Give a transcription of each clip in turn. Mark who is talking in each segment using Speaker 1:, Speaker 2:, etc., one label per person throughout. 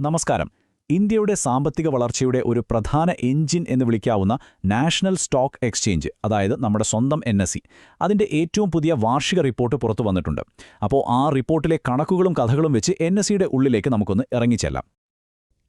Speaker 1: നമസ്കാരം. ഇന്ത്യയുടെ സാമ്പത്തിക വളർച്ചയുടെ ഒരു പ്രധാന എഞ്ചിൻ എന്ന് വിളിക്കാവുന്ന നാഷണൽ സ്റ്റോക്ക് എക്സ്ചേഞ്ച് അതായത് നമ്മുടെ സ്വന്തം എൻ എസ് അതിന്റെ ഏറ്റവും പുതിയ വാർഷിക റിപ്പോർട്ട് പുറത്തു വന്നിട്ടുണ്ട്. അപ്പോൾ ആ റിപ്പോർട്ടിലെ കണക്കുകളും കഥകളും വെച്ച് എൻ എസ് സിയുടെ ഉള്ളിലേക്ക് നമുക്കൊന്ന് ഇറങ്ങിച്ചെല്ലാം.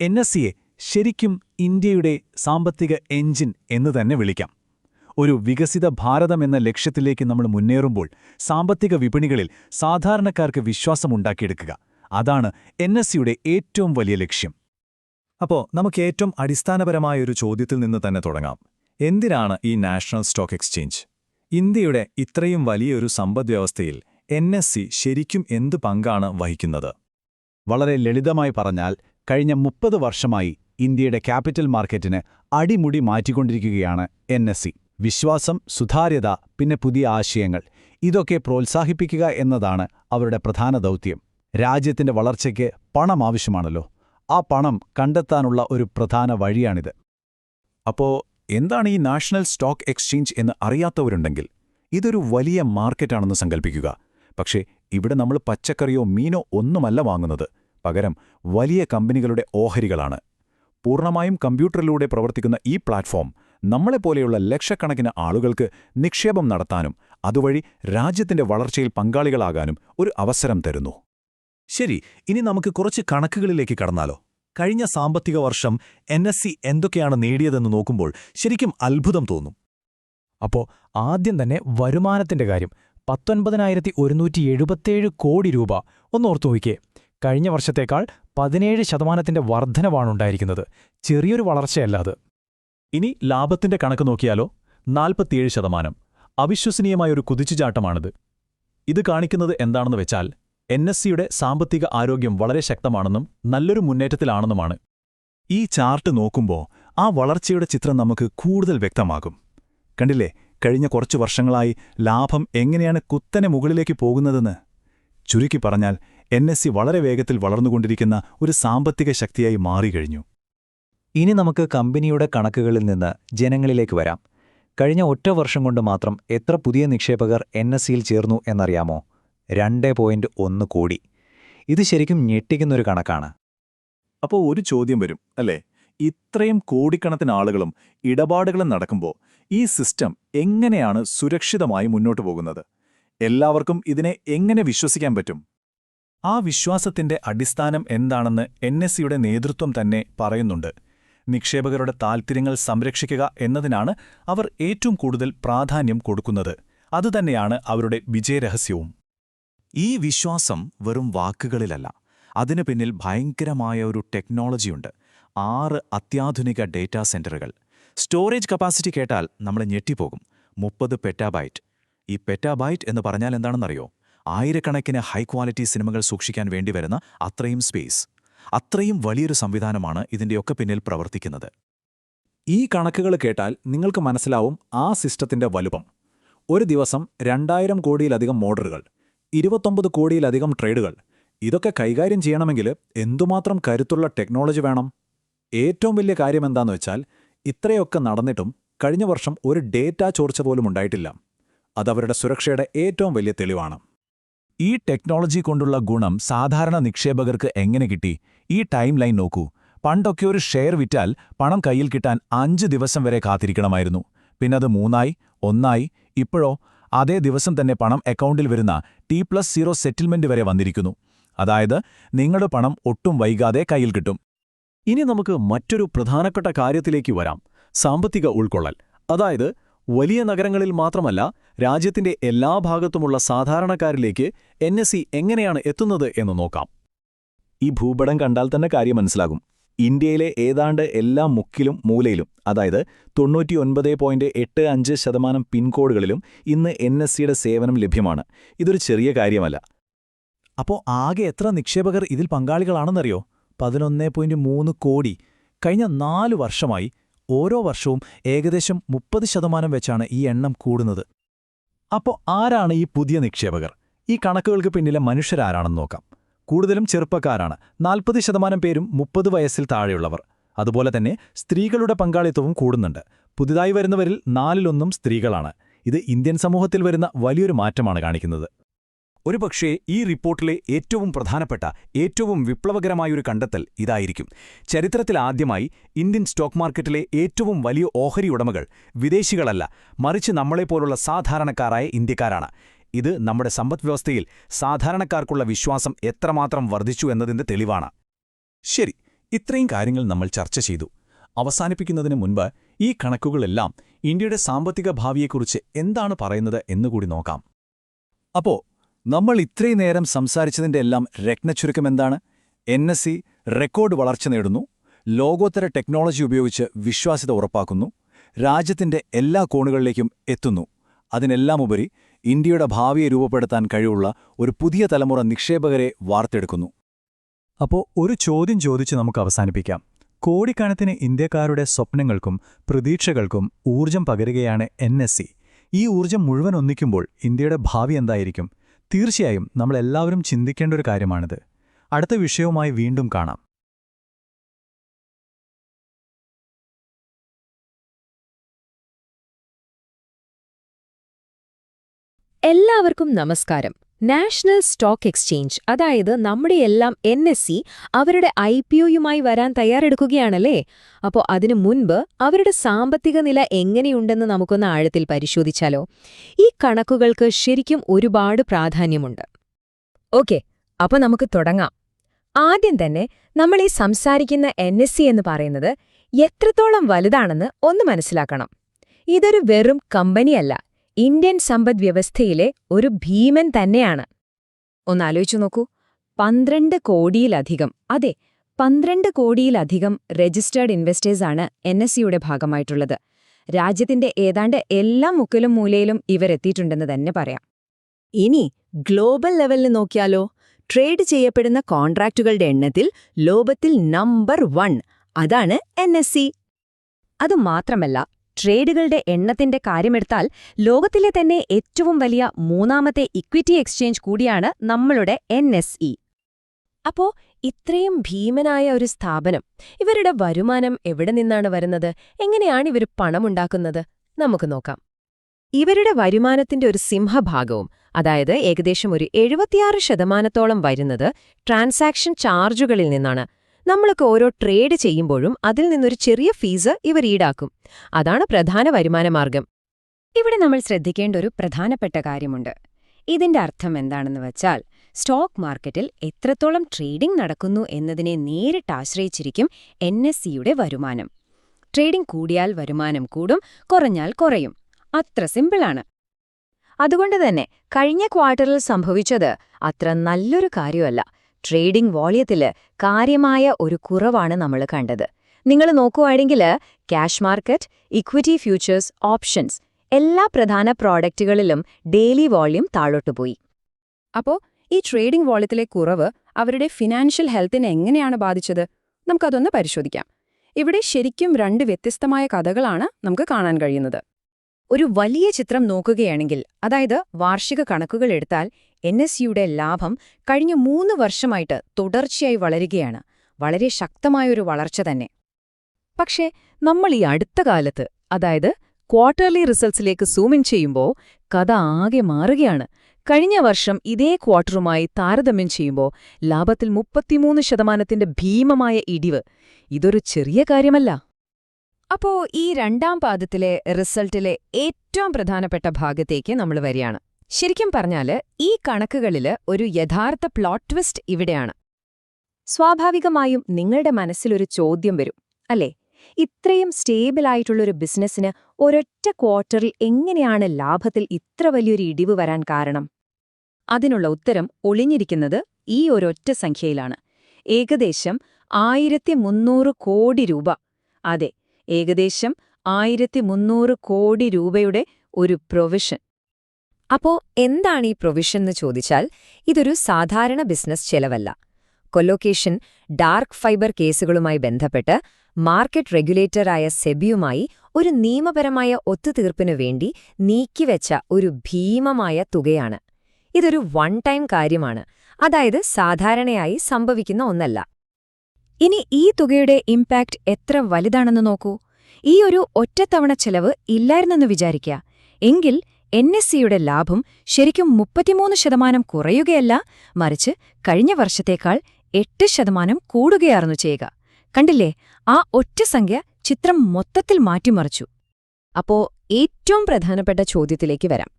Speaker 1: എൻ എസ് സിയെ ശരിക്കും ഇന്ത്യയുടെ സാമ്പത്തിക എഞ്ചിൻ എന്ന് തന്നെ വിളിക്കാം. ഒരു വികസിത ഭാരതം എന്ന ലക്ഷ്യത്തിലേക്ക് നമ്മൾ മുന്നേറുമ്പോൾ സാമ്പത്തിക വിപണികളിൽ സാധാരണക്കാർക്ക് വിശ്വാസമുണ്ടാക്കിയെടുക്കുക അതാണ് എൻ എസ് സിയുടെ ഏറ്റവും വലിയ ലക്ഷ്യം. അപ്പോൾ നമുക്ക് ഏറ്റവും അടിസ്ഥാനപരമായ ഒരു ചോദ്യത്തിൽ നിന്ന് തന്നെ തുടങ്ങാം. എന്തിനാണ് ഈ നാഷണൽ സ്റ്റോക്ക് എക്സ്ചേഞ്ച്? ഇന്ത്യയുടെ ഇത്രയും വലിയൊരു സമ്പദ്വ്യവസ്ഥയിൽ എൻ എസ് സി ശരിക്കും എന്ത് പങ്കാണ് വഹിക്കുന്നത്? വളരെ ലളിതമായി പറഞ്ഞാൽ കഴിഞ്ഞ മുപ്പത് വർഷമായി ഇന്ത്യയുടെ ക്യാപിറ്റൽ മാർക്കറ്റിന് അടിമുടി മാറ്റിക്കൊണ്ടിരിക്കുകയാണ് എൻ എസ് സി. വിശ്വാസം സുതാര്യത പിന്നെ പുതിയ ആശയങ്ങൾ ഇതൊക്കെ പ്രോത്സാഹിപ്പിക്കുക എന്നതാണ് അവരുടെ പ്രധാന ദൗത്യം. രാജ്യത്തിന്റെ വളർച്ചയ്ക്ക് പണം ആവശ്യമാണല്ലോ. ആ പണം കണ്ടെത്താനുള്ള ഒരു പ്രധാന വഴിയാണിത്. അപ്പോ എന്താണ് ഈ നാഷണൽ സ്റ്റോക്ക് എക്സ്ചേഞ്ച് എന്ന് അറിയാത്തവരുണ്ടെങ്കിൽ ഇതൊരു വലിയ മാർക്കറ്റാണെന്ന് സങ്കല്പിക്കുക പക്ഷേ ഇവിടെ നമ്മൾ പച്ചക്കറിയോ മീനോ ഒന്നുമല്ല വാങ്ങുന്നത്. പകരം വലിയ കമ്പനികളുടെ ഓഹരികളാണ്. പൂർണമായും കമ്പ്യൂട്ടറിലൂടെ പ്രവർത്തിക്കുന്ന ഈ പ്ലാറ്റ്ഫോം നമ്മളെപ്പോലെയുള്ള ലക്ഷക്കണക്കിന് ആളുകൾക്ക് നിക്ഷേപം നടത്താനും അതുവഴി രാജ്യത്തിന്റെ വളർച്ചയിൽ പങ്കാളികളാകാനും ഒരു അവസരം തരുന്നു. ശരി ഇനി നമുക്ക് കുറച്ച് കണക്കുകളിലേക്ക് കടന്നാലോ. കഴിഞ്ഞ സാമ്പത്തിക വർഷം എൻ എസ് സി എന്തൊക്കെയാണ് നേടിയതെന്ന് നോക്കുമ്പോൾ ശരിക്കും അത്ഭുതം തോന്നും.
Speaker 2: അപ്പോ ആദ്യം തന്നെ വരുമാനത്തിന്റെ കാര്യം. പത്തൊൻപതിനായിരത്തി ഒരുന്നൂറ്റി എഴുപത്തേഴ് കോടി രൂപ. ഒന്നോർത്തു നോക്കിയേ കഴിഞ്ഞ വർഷത്തേക്കാൾ പതിനേഴ് ശതമാനത്തിന്റെ വർധനവാണുണ്ടായിരിക്കുന്നത് ചെറിയൊരു വളർച്ചയല്ല അത്.
Speaker 1: ഇനി ലാഭത്തിന്റെ കണക്ക് നോക്കിയാലോ? നാൽപ്പത്തിയേഴ് ശതമാനം. അവിശ്വസനീയമായൊരു കുതിച്ചുചാട്ടമാണിത്. ഇത് കാണിക്കുന്നത് എന്താണെന്ന് വെച്ചാൽ എൻ എസ് സിയുടെ സാമ്പത്തിക ആരോഗ്യം വളരെ ശക്തമാണെന്നും നല്ലൊരു മുന്നേറ്റത്തിലാണെന്നുമാണ്. ഈ ചാർട്ട് നോക്കുമ്പോൾ ആ വളർച്ചയുടെ ചിത്രം നമുക്ക് കൂടുതൽ വ്യക്തമാകും. കണ്ടില്ലേ? കഴിഞ്ഞ കുറച്ചു വർഷങ്ങളായി ലാഭം എങ്ങനെയാണ് കുത്തനെ മുകളിലേക്ക് പോകുന്നതെന്ന്? ചുരുക്കി പറഞ്ഞാൽ എൻ എസ് സി വളരെ വേഗത്തിൽ വളർന്നുകൊണ്ടിരിക്കുന്ന ഒരു സാമ്പത്തിക ശക്തിയായി മാറിക്കഴിഞ്ഞു.
Speaker 3: ഇനി നമുക്ക് കമ്പനിയുടെ കണക്കുകളിൽ നിന്ന് ജനങ്ങളിലേക്ക് വരാം. കഴിഞ്ഞ ഒറ്റ വർഷം കൊണ്ട് മാത്രം എത്ര പുതിയ നിക്ഷേപകർ എൻ എസ് സിയിൽ ചേർന്നു എന്നറിയാമോ? രണ്ട് പോയിന്റ് ഒന്ന് കോടി. ഇത് ശരിക്കും ഞെട്ടിക്കുന്നൊരു കണക്കാണ്.
Speaker 1: അപ്പോൾ ഒരു ചോദ്യം വരും അല്ലേ? ഇത്രയും കോടിക്കണക്കിന് ആളുകളും ഇടപാടുകളും നടക്കുമ്പോൾ ഈ സിസ്റ്റം എങ്ങനെയാണ് സുരക്ഷിതമായി മുന്നോട്ട് പോകുന്നത്? എല്ലാവർക്കും ഇതിനെ എങ്ങനെ വിശ്വസിക്കാൻ പറ്റും? ആ വിശ്വാസത്തിന്റെ അടിസ്ഥാനം എന്താണെന്ന് എൻ എസ് സിയുടെ നേതൃത്വം തന്നെ പറയുന്നുണ്ട്. നിക്ഷേപകരുടെ താൽപ്പര്യങ്ങൾ സംരക്ഷിക്കുക എന്നതിനാണ് അവർ ഏറ്റവും കൂടുതൽ പ്രാധാന്യം കൊടുക്കുന്നത്. അതുതന്നെയാണ് അവരുടെ വിജയരഹസ്യവും. ഈ വിശ്വാസം വെറും വാക്കുകളിലല്ല. അതിനു പിന്നിൽ ഭയങ്കരമായ ഒരു ടെക്നോളജിയുണ്ട് ആറ് അത്യാധുനിക ഡേറ്റാ സെന്ററുകൾ സ്റ്റോറേജ് കപ്പാസിറ്റി കേട്ടാൽ നമ്മൾ ഞെട്ടിപ്പോകും. മുപ്പത് പെറ്റാബൈറ്റ് ഈ പെറ്റാബൈറ്റ് എന്ന് പറഞ്ഞാൽ എന്താണെന്നറിയോ? ആയിരക്കണക്കിന് ഹൈ ക്വാളിറ്റി സിനിമകൾ സൂക്ഷിക്കാൻ വേണ്ടി വരുന്ന അത്രയും സ്പേസ് അത്രയും വലിയൊരു സംവിധാനമാണ് ഇതിന്റെയൊക്കെ പിന്നിൽ പ്രവർത്തിക്കുന്നത്. ഈ കണക്കുകൾ കേട്ടാൽ നിങ്ങൾക്ക് മനസ്സിലാവും ആ സിസ്റ്റത്തിന്റെ വലുപ്പം. ഒരു ദിവസം രണ്ടായിരം കോടിയിലധികം മോഡറുകൾ ഇരുപത്തൊമ്പത് കോടിയിലധികം ട്രേഡുകൾ. ഇതൊക്കെ കൈകാര്യം ചെയ്യണമെങ്കിൽ എന്തുമാത്രം കരുത്തുള്ള ടെക്നോളജി വേണം? ഏറ്റവും വലിയ കാര്യം എന്താന്ന് വെച്ചാൽ ഇത്രയൊക്കെ നടന്നിട്ടും കഴിഞ്ഞ വർഷം ഒരു ഡേറ്റ ചോർച്ച പോലും ഉണ്ടായിട്ടില്ല. അതവരുടെ സുരക്ഷയുടെ ഏറ്റവും വലിയ തെളിവാണ്. ഈ ടെക്നോളജി കൊണ്ടുള്ള ഗുണം സാധാരണ നിക്ഷേപകർക്ക് എങ്ങനെ കിട്ടി? ഈ ടൈം ലൈൻ നോക്കൂ. പണ്ടൊക്കെ ഒരു ഷെയർ വിറ്റാൽ പണം കയ്യിൽ കിട്ടാൻ അഞ്ച് ദിവസം വരെ കാത്തിരിക്കണമായിരുന്നു. പിന്നത് മൂന്നായി ഒന്നായി ഇപ്പോഴോ അതേ ദിവസം തന്നെ പണം അക്കൗണ്ടിൽ വരുന്ന ടി പ്ലസ് സീറോ സെറ്റിൽമെന്റ് വരെ വന്നിരിക്കുന്നു. അതായത് നിങ്ങളുടെ പണം ഒട്ടും വൈകാതെ കയ്യിൽ കിട്ടും. ഇനി നമുക്ക് മറ്റൊരു പ്രധാനപ്പെട്ട കാര്യത്തിലേക്ക് വരാം. സാമ്പത്തിക ഉൾക്കൊള്ളൽ. അതായത് വലിയ നഗരങ്ങളിൽ മാത്രമല്ല രാജ്യത്തിന്റെ എല്ലാ ഭാഗത്തുമുള്ള സാധാരണക്കാരിലേക്ക് എൻ എങ്ങനെയാണ് എത്തുന്നത് എന്ന് നോക്കാം. ഈ ഭൂപടം കണ്ടാൽ തന്നെ കാര്യം മനസ്സിലാകും. ഇന്ത്യയിലെ ഏതാണ്ട് എല്ലാ മുക്കിലും മൂലയിലും അതായത് തൊണ്ണൂറ്റിയൊൻപത് പോയിന്റ് എട്ട് അഞ്ച് ശതമാനം പിൻകോഡുകളിലും ഇന്ന് എൻ എസ് സിയുടെ സേവനം ലഭ്യമാണ്. ഇതൊരു ചെറിയ കാര്യമല്ല. അപ്പോൾ ആകെ എത്ര നിക്ഷേപകർ ഇതിൽ പങ്കാളികളാണെന്നറിയോ? പതിനൊന്ന് പോയിന്റ് മൂന്ന് കോടി. കഴിഞ്ഞ നാല് വർഷമായി ഓരോ വർഷവും ഏകദേശം മുപ്പത് ശതമാനം വെച്ചാണ് ഈ എണ്ണം കൂടുന്നത്. അപ്പോൾ ആരാണ് ഈ പുതിയ നിക്ഷേപകർ? ഈ കണക്കുകൾക്ക് പിന്നിലെ മനുഷ്യരാരാണെന്ന് നോക്കാം. കൂടുതലും ചെറുപ്പക്കാരാണ്. നാൽപ്പത് ശതമാനം പേരും മുപ്പത് വയസ്സിൽ താഴെയുള്ളവർ. അതുപോലെ തന്നെ സ്ത്രീകളുടെ പങ്കാളിത്തവും കൂടുന്നുണ്ട്. പുതുതായി വരുന്നവരിൽ നാലിലൊന്നും സ്ത്രീകളാണ്. ഇത് ഇന്ത്യൻ സമൂഹത്തിൽ വരുന്ന വലിയൊരു മാറ്റമാണ് കാണിക്കുന്നത്.
Speaker 4: ഒരുപക്ഷേ ഈ റിപ്പോർട്ടിലെ ഏറ്റവും പ്രധാനപ്പെട്ട ഏറ്റവും വിപ്ലവകരമായൊരു കണ്ടെത്തൽ ഇതായിരിക്കും. ചരിത്രത്തിൽ ആദ്യമായി ഇന്ത്യൻ സ്റ്റോക്ക് മാർക്കറ്റിലെ ഏറ്റവും വലിയ ഓഹരി ഉടമകൾ വിദേശികളല്ല മറിച്ച് നമ്മളെപ്പോലുള്ള സാധാരണക്കാരായ ഇന്ത്യക്കാരാണ്. ഇത് നമ്മുടെ സമ്പദ്വ്യവസ്ഥയിൽ സാധാരണക്കാർക്കുള്ള വിശ്വാസം എത്രമാത്രം വർദ്ധിച്ചു എന്നതിന്റെ തെളിവാണ്.
Speaker 1: ശരി ഇത്രയും കാര്യങ്ങൾ നമ്മൾ ചർച്ച ചെയ്തു. അവസാനിപ്പിക്കുന്നതിന് മുൻപ് ഈ കണക്കുകളെല്ലാം ഇന്ത്യയുടെ സാമ്പത്തിക ഭാവിയെക്കുറിച്ച് എന്താണ് പറയുന്നത് എന്നുകൂടി നോക്കാം. അപ്പോ നമ്മൾ ഇത്രയും നേരം സംസാരിച്ചതിന്റെ എല്ലാം എന്താണ്? എൻ എസ് സി റെക്കോർഡ് വളർച്ച നേടുന്നു ലോകോത്തര ടെക്നോളജി ഉപയോഗിച്ച് വിശ്വാസ്യത ഉറപ്പാക്കുന്നു രാജ്യത്തിന്റെ എല്ലാ കോണുകളിലേക്കും എത്തുന്നു. അതിനെല്ലാമുപരി ഇന്ത്യയുടെ ഭാവിയെ രൂപപ്പെടുത്താൻ കഴിവുള്ള ഒരു പുതിയ തലമുറ നിക്ഷേപകരെ വാർത്തെടുക്കുന്നു.
Speaker 2: അപ്പോൾ ഒരു ചോദ്യം ചോദിച്ച് നമുക്ക് അവസാനിപ്പിക്കാം. കോടിക്കണക്കിന് ഇന്ത്യക്കാരുടെ സ്വപ്നങ്ങൾക്കും പ്രതീക്ഷകൾക്കും ഊർജം പകരുകയാണ് എൻ ഈ ഊർജം മുഴുവൻ ഒന്നിക്കുമ്പോൾ ഇന്ത്യയുടെ ഭാവി എന്തായിരിക്കും? തീർച്ചയായും നമ്മളെല്ലാവരും ചിന്തിക്കേണ്ട ഒരു കാര്യമാണിത്. അടുത്ത വിഷയവുമായി വീണ്ടും കാണാം.
Speaker 5: എല്ലാവർക്കും നമസ്കാരം. നാഷണൽ സ്റ്റോക്ക് എക്സ്ചേഞ്ച് അതായത് നമ്മുടെ എല്ലാം എൻ എസ് സി അവരുടെ ഐ പി ഒയുമായി വരാൻ തയ്യാറെടുക്കുകയാണല്ലേ? അപ്പോൾ അതിനു മുൻപ് അവരുടെ സാമ്പത്തിക നില എങ്ങനെയുണ്ടെന്ന് നമുക്കൊന്ന് ആഴത്തിൽ പരിശോധിച്ചാലോ? ഈ കണക്കുകൾക്ക് ശരിക്കും ഒരുപാട് പ്രാധാന്യമുണ്ട്. ഓക്കെ അപ്പോൾ നമുക്ക് തുടങ്ങാം. ആദ്യം തന്നെ നമ്മൾ ഈ സംസാരിക്കുന്ന എൻ എന്ന് പറയുന്നത് എത്രത്തോളം വലുതാണെന്ന് ഒന്ന് മനസ്സിലാക്കണം. ഇതൊരു വെറും കമ്പനിയല്ല. ഇന്ത്യൻ സമ്പദ് വ്യവസ്ഥയിലെ ഒരു ഭീമൻ തന്നെയാണ്. ഒന്നാലോചിച്ചു നോക്കൂ. പന്ത്രണ്ട് കോടിയിലധികം അതെ പന്ത്രണ്ട് കോടിയിലധികം രജിസ്റ്റേർഡ് ഇൻവെസ്റ്റേഴ്സാണ് എൻ എസ് സിയുടെ ഭാഗമായിട്ടുള്ളത്. രാജ്യത്തിന്റെ ഏതാണ്ട് എല്ലാ മുക്കിലും മൂലയിലും ഇവരെത്തിയിട്ടുണ്ടെന്ന് തന്നെ പറയാം. ഇനി ഗ്ലോബൽ ലെവലിൽ നോക്കിയാലോ? ട്രേഡ് ചെയ്യപ്പെടുന്ന കോൺട്രാക്റ്റുകളുടെ എണ്ണത്തിൽ ലോകത്തിൽ നമ്പർ വൺ അതാണ് എൻ എസ് സി. അതുമാത്രമല്ല ട്രേഡുകളുടെ എണ്ണത്തിന്റെ കാര്യമെടുത്താൽ ലോകത്തിലെ തന്നെ ഏറ്റവും വലിയ മൂന്നാമത്തെ ഇക്വിറ്റി എക്സ്ചേഞ്ച് കൂടിയാണ് നമ്മളുടെ എൻ എസ് ഇ. അപ്പോ ഇത്രയും ഭീമനായ ഒരു സ്ഥാപനം ഇവരുടെ വരുമാനം എവിടെ നിന്നാണ് വരുന്നത്? എങ്ങനെയാണ് ഇവർ പണമുണ്ടാക്കുന്നത്? നമുക്ക് നോക്കാം. ഇവരുടെ വരുമാനത്തിന്റെ ഒരു സിംഹഭാഗവും അതായത് ഏകദേശം ഒരു എഴുപത്തിയാറ് ശതമാനത്തോളം വരുന്നത് ട്രാൻസാക്ഷൻ ചാർജുകളിൽ നിന്നാണ്. നമ്മളൊക്കെ ഓരോ ട്രേഡ് ചെയ്യുമ്പോഴും അതിൽ നിന്നൊരു ചെറിയ ഫീസ് ഇവർ ഈടാക്കും. അതാണ് പ്രധാന വരുമാനമാർഗം ഇവിടെ നമ്മൾ ശ്രദ്ധിക്കേണ്ട ഒരു പ്രധാനപ്പെട്ട കാര്യമുണ്ട്. ഇതിന്റെ അർത്ഥം എന്താണെന്ന് വച്ചാൽ സ്റ്റോക്ക് മാർക്കറ്റിൽ എത്രത്തോളം ട്രേഡിംഗ് നടക്കുന്നു എന്നതിനെ നേരിട്ട് ആശ്രയിച്ചിരിക്കും എൻ സിയുടെ വരുമാനം. ട്രേഡിംഗ് കൂടിയാൽ വരുമാനം കൂടും കുറഞ്ഞാൽ കുറയും. അത്ര സിമ്പിളാണ് അതുകൊണ്ട് തന്നെ കഴിഞ്ഞ ക്വാർട്ടറിൽ സംഭവിച്ചത് അത്ര നല്ലൊരു കാര്യമല്ല. ട്രേഡിംഗ് വോളിയത്തിൽ കാര്യമായ ഒരു കുറവാണ് നമ്മൾ കണ്ടത്. നിങ്ങൾ നോക്കുവാണെങ്കിൽ cash market equity futures options എല്ലാ പ്രധാന പ്രോഡക്റ്റുകളിലും ഡെയിലി വോളിയം വോള്യൂം താഴോട്ടുപോയി അപ്പോൾ ഈ ട്രേഡിംഗ് വോളിയത്തിലെ കുറവ് അവരുടെ ഫിനാൻഷ്യൽ ഹെൽത്തിനെ എങ്ങനെയാണ് ബാധിച്ചത്? നമുക്കതൊന്ന് പരിശോധിക്കാം. ഇവിടെ ശരിക്കും രണ്ട് വ്യത്യസ്തമായ കഥകളാണ് നമുക്ക് കാണാൻ കഴിയുന്നത്. ഒരു വലിയ ചിത്രം നോക്കുകയാണെങ്കിൽ അതായത് വാർഷിക കണക്കുകൾ എടുത്താൽ എൻ എസ് യുടെ ലാഭം കഴിഞ്ഞ മൂന്ന് വർഷമായിട്ട് തുടർച്ചയായി വളരുകയാണ്. വളരെ ശക്തമായൊരു വളർച്ച തന്നെ. പക്ഷേ നമ്മൾ ഈ അടുത്ത കാലത്ത് അതായത് ക്വാർട്ടർലി റിസൾട്ട്സിലേക്ക് സൂമിൻ ചെയ്യുമ്പോൾ കഥ ആകെ മാറുകയാണ്. കഴിഞ്ഞ വർഷം ഇതേ ക്വാർട്ടറുമായി താരതമ്യം ചെയ്യുമ്പോൾ ലാഭത്തിൽ മുപ്പത്തിമൂന്ന് ശതമാനത്തിന്റെ ഭീമമായ ഇടിവ്. ഇതൊരു ചെറിയ കാര്യമല്ല. അപ്പോ ഈ രണ്ടാം പാദത്തിലെ റിസൾട്ടിലെ ഏറ്റവും പ്രധാനപ്പെട്ട ഭാഗത്തേക്ക് നമ്മൾ വരികയാണ്. ശരിക്കും പറഞ്ഞാൽ ഈ കണക്കുകളിൽ ഒരു യഥാർത്ഥ പ്ലോട്ട് ട്വിസ്റ്റ് ഇവിടെയാണ്. സ്വാഭാവികമായും നിങ്ങളുടെ മനസ്സിലൊരു ചോദ്യം വരും അല്ലേ? ഇത്രയും സ്റ്റേബിളായിട്ടുള്ളൊരു ബിസിനസ്സിന് ഒരൊറ്റ ക്വാർട്ടറിൽ എങ്ങനെയാണ് ലാഭത്തിൽ ഇത്ര വലിയൊരു ഇടിവ് വരാൻ കാരണം? അതിനുള്ള ഉത്തരം ഒളിഞ്ഞിരിക്കുന്നത് ഈ ഒരൊറ്റ സംഖ്യയിലാണ്. ഏകദേശം ആയിരത്തി കോടി രൂപ. അതെ ഏകദേശം ആയിരത്തി മുന്നൂറ് കോടി രൂപയുടെ ഒരു പ്രൊവിഷൻ. അപ്പോ എന്താണ് ഈ പ്രൊവിഷൻ എന്ന് ചോദിച്ചാൽ ഇതൊരു സാധാരണ ബിസിനസ് ചെലവല്ല. കൊലോക്കേഷൻ ഡാർക്ക് ഫൈബർ കേസുകളുമായി ബന്ധപ്പെട്ട് മാർക്കറ്റ് റെഗുലേറ്ററായ സെബിയുമായി ഒരു നിയമപരമായ ഒത്തുതീർപ്പിനു വേണ്ടി നീക്കിവെച്ച ഒരു ഭീമമായ തുകയാണ്. ഇതൊരു വൺ ടൈം കാര്യമാണ്. അതായത് സാധാരണയായി സംഭവിക്കുന്ന ഒന്നല്ല. ഇനി ഈ തുകയുടെ ഇമ്പാക്റ്റ് എത്ര വലുതാണെന്ന് നോക്കൂ. ഈ ഒരു ഒറ്റത്തവണ ചെലവ് ഇല്ലായിരുന്നെന്ന് വിചാരിക്കുക എങ്കിൽ
Speaker 6: എൻ എസ് സിയുടെ ലാഭം ശരിക്കും മുപ്പത്തിമൂന്ന് ശതമാനം കുറയുകയല്ല മറിച്ച് കഴിഞ്ഞ വർഷത്തേക്കാൾ എട്ട് ശതമാനം കൂടുകയായിരുന്നു ചെയ്യുക. കണ്ടില്ലേ? ആ ഒറ്റ സംഖ്യ ചിത്രം മൊത്തത്തിൽ മാറ്റിമറിച്ചു.
Speaker 5: അപ്പോ ഏറ്റവും പ്രധാനപ്പെട്ട ചോദ്യത്തിലേക്ക് വരാം.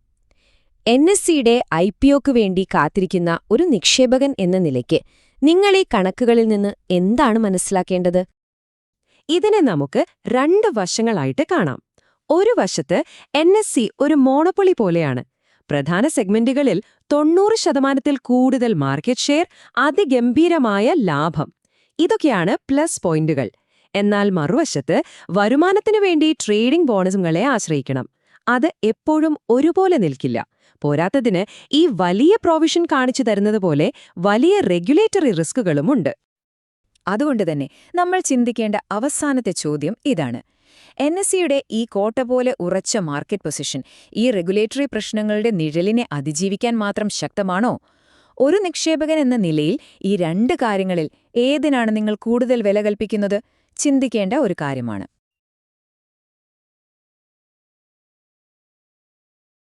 Speaker 5: എൻ എസ് സിയുടെ ഐ പി ഒക്ക് വേണ്ടി കാത്തിരിക്കുന്ന ഒരു നിക്ഷേപകൻ എന്ന നിലയ്ക്ക് നിങ്ങൾ ഈ കണക്കുകളിൽ നിന്ന് എന്താണ് മനസ്സിലാക്കേണ്ടത്? ഇതിനെ നമുക്ക് രണ്ട് വശങ്ങളായിട്ട് കാണാം. ഒരു വശത്ത് എൻ ഒരു മോണപ്പൊളി പോലെയാണ്. പ്രധാന സെഗ്മെന്റുകളിൽ തൊണ്ണൂറ് ശതമാനത്തിൽ കൂടുതൽ മാർക്കറ്റ് ഷെയർ അതിഗംഭീരമായ ലാഭം. ഇതൊക്കെയാണ് പ്ലസ് പോയിന്റുകൾ എന്നാൽ മറുവശത്ത് വരുമാനത്തിനു വേണ്ടി ട്രേഡിംഗ് ബോണസുകളെ ആശ്രയിക്കണം. അത് എപ്പോഴും ഒരുപോലെ നിൽക്കില്ല. പോരാത്തതിന് ഈ വലിയ പ്രൊവിഷൻ കാണിച്ചു തരുന്നത് പോലെ വലിയ റെഗുലേറ്ററി റിസ്കുകളുമുണ്ട്
Speaker 6: അതുകൊണ്ട് തന്നെ നമ്മൾ ചിന്തിക്കേണ്ട അവസാനത്തെ ചോദ്യം ഇതാണ്. എൻ എസ് സിയുടെ ഈ കോട്ട പോലെ ഉറച്ച മാർക്കറ്റ് പൊസിഷൻ ഈ റെഗുലേറ്ററി പ്രശ്നങ്ങളുടെ നിഴലിനെ അതിജീവിക്കാൻ മാത്രം ശക്തമാണോ? ഒരു നിക്ഷേപകൻ എന്ന നിലയിൽ ഈ രണ്ട് കാര്യങ്ങളിൽ ഏതിനാണ് നിങ്ങൾ കൂടുതൽ വില കൽപ്പിക്കുന്നത്? ചിന്തിക്കേണ്ട ഒരു കാര്യമാണ്.